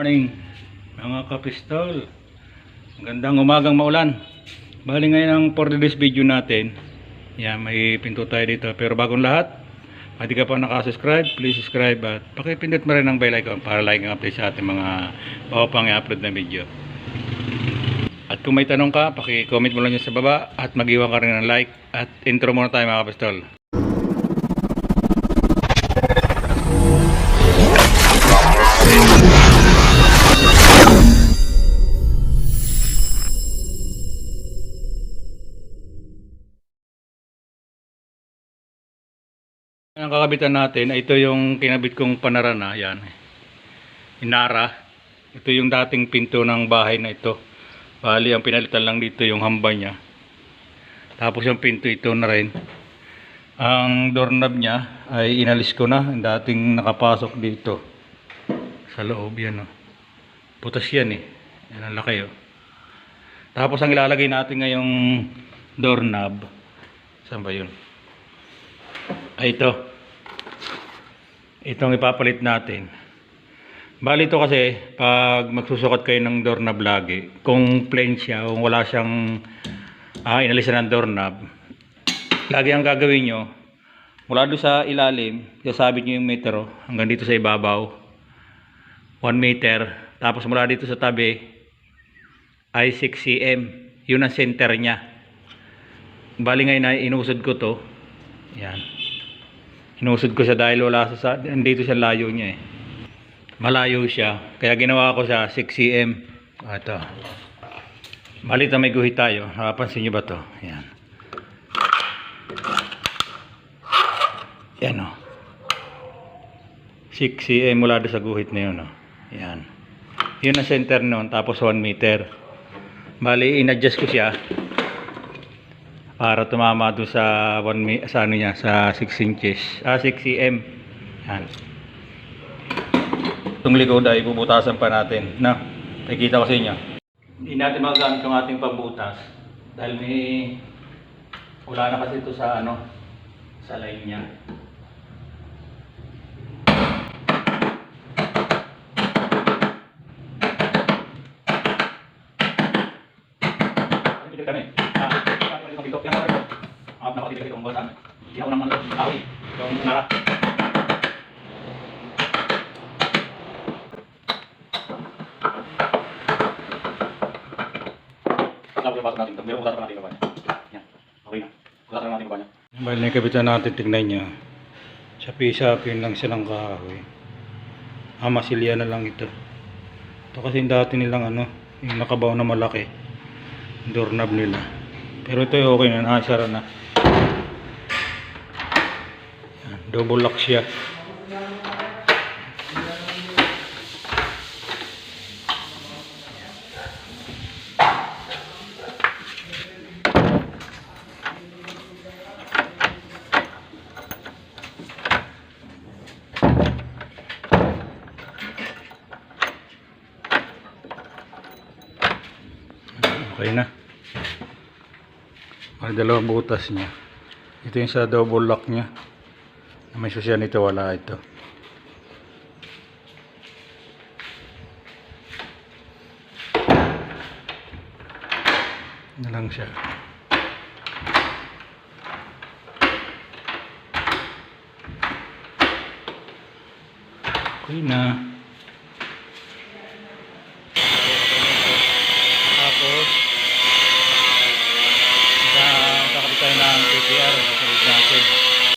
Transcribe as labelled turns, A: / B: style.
A: Morning mga kapistol. Magandang umagang maulan. Bali ngayon ang for this video natin. Yan may pinto tayo dito. Pero bagong lahat Kung di ka pa nakasubscribe Please subscribe at pakipindot mo rin ang bell icon Para like ang update sa ating mga Bago pang i-upload na video. At kung may tanong ka Paki-comment mo lang sa baba At mag-iwan ka rin ng like At intro muna tayo mga kapistol Ang kakabitan natin, ito yung kinabit kong panarana, yan. Inara. Ito yung dating pinto ng bahay na ito. Bali, ang pinalitan lang dito yung hamba niya. Tapos yung pinto ito na rin. Ang doorknob niya ay inalis ko na. Yung dating nakapasok dito. Sa loob yan, oh. Putas yan, eh. Yan ang laki, oh. Tapos ang ilalagay natin ngayong doorknob. Saan ba yun? Ay, ito. Itong ipapalit natin. Bali ito kasi, pag magsusukat kayo ng doorknob lagi, kung plain siya, kung wala siyang ah, inalisan ng doorknob, lagi ang gagawin nyo, mula doon sa ilalim, sasabit nyo yung metro, hanggang dito sa ibabaw, 1 meter, tapos mula dito sa tabi, ay 6 cm. Yun ang center niya. Bali ngayon ay inusod ko to. Yan. Inusod ko siya dahil wala sa, sa dito sa layo niya eh. Malayo siya. Kaya ginawa ko siya 6 cm. Ah, Ito. Balita may guhit tayo. Napapansin niyo ba to? Yan. Yan o. 6 cm mula doon sa guhit na yun o. Yan. Yun ang center noon. Tapos 1 meter. Bali, in-adjust ko siya para tumama doon sa 1 mi- sa ano niya sa 6 inches. Ah 6 cm yan. Itong likod ay bubutasan pa natin na nakikita ko sa inyo. Hindi natin magagamit yung ating pambutas dahil may wala na kasi ito sa ano sa line niya. Kami. Ang bata. Hindi ako nang kahoy. Yung nara. Tapos natin. Meron pa natin niya. Yan. Okay na. Usasan natin baba niya. Bali na kapitan natin tignan niya. Sa pisapin lang silang kahoy. Ah, masilya na lang ito. Ito kasi dati nilang ano, yung nakabaw na malaki doorknob nila pero ito okay na nakasara na double lock siya. Okay na. May dalawang butas niya. Ito yung sa double lock niya may susya nito wala ito. Na lang siya? Okay na